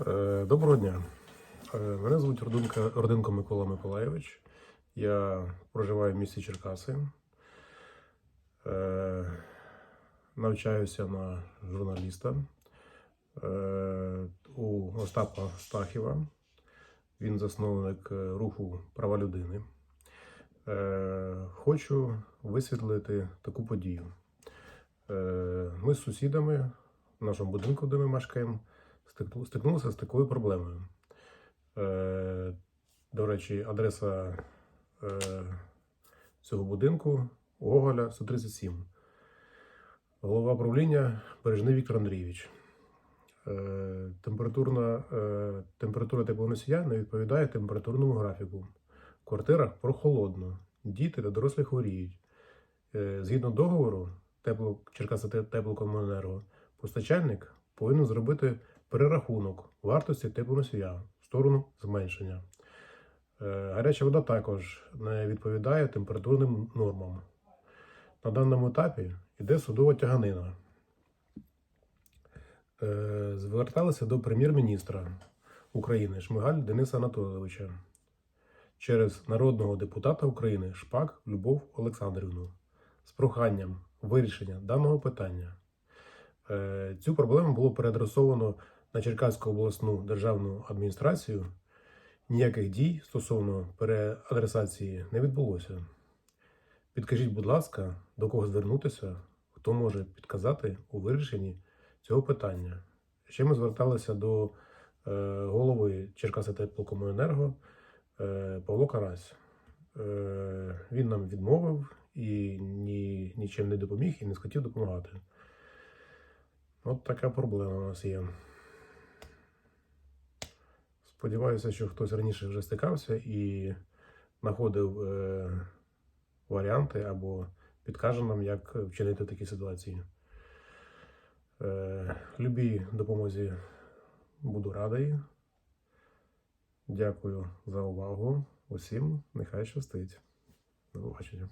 Е, Доброго дня. Е, Мене звуть Родинка, Родинко Микола Миколайович. Я проживаю в місті Черкаси. Е, Навчаюся на журналіста у Остапа Стахіва. Він засновник руху права людини. Хочу висвітлити таку подію. Ми з сусідами в нашому будинку, де ми мешкаємо, стикнулися з такою проблемою. Е, До речі, адреса е, цього будинку Гоголя 137. Голова правління Бережний Віктор Андрійович. Е, Температурна, температура теплоносія не відповідає температурному графіку. В квартирах прохолодно, діти та дорослі хворіють. Згідно договору тепло, Черкаса теплокомуненерго, постачальник повинен зробити перерахунок вартості теплоносія в сторону зменшення. Е, Гаряча вода також не відповідає температурним нормам. На даному етапі йде судова тяганина. Е, Зверталися до прем'єр-міністра України Шмигаль Дениса Анатолійовича через народного депутата України Шпак Любов Олександрівну з проханням вирішення даного питання. Е, Цю проблему було переадресовано на Черкаську обласну державну адміністрацію. Ніяких дій стосовно переадресації не відбулося. Підкажіть, будь ласка, до кого звернутися, хто може підказати у вирішенні цього питання. Ще ми зверталися до е, голови Черкаси теплокомуненерго е, Павло Карась. Е, він нам відмовив і ні, нічим не допоміг і не схотів допомагати. От така проблема у нас є. Сподіваюся, що хтось раніше вже стикався і знаходив е, варіанти або підкаже нам, як вчинити в такій ситуації. Е, любій допомозі буду радий. Дякую за увагу. Усім нехай щастить. До побачення.